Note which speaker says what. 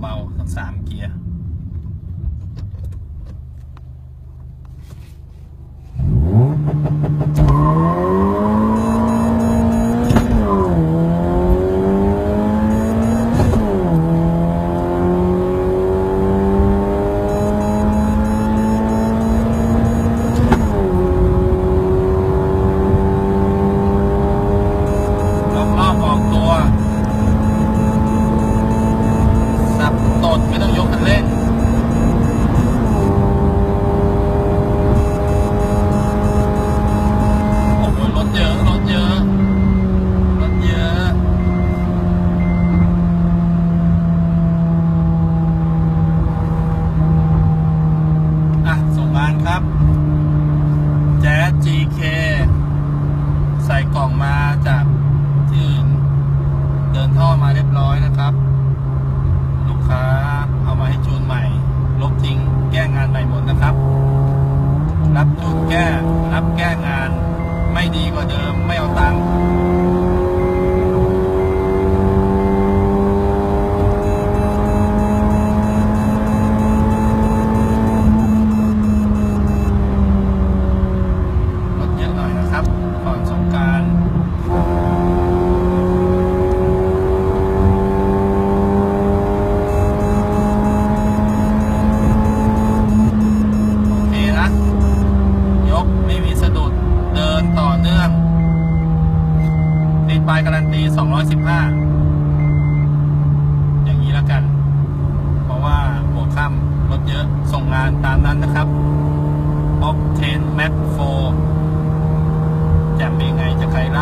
Speaker 1: เบาๆทั้งสามเกียร์าจากที่อื่นเดินท่อมาเรียบร้อยนะครับ ลูกค้าเอามาให้จูนใหม่ ลบทิ้งแก้งานใหม่หมดนะครับ รับจูนแก้รับแก้งาน ไม่ดีกว่าเดิมไม่เอาตังค์รถเยอะหน่อยนะครับ ก่อนสงการโอเคนะ ยกไม่มีสะดุด เดินต่อเนื่อง ติดปลายการันตี 215 อย่างนี้แล้วกัน เพราะว่าหัวค่ำรถเยอะส่งงานตามนั้นนะครับ Octane Max 4จะเป็นยังไงจะใครล่า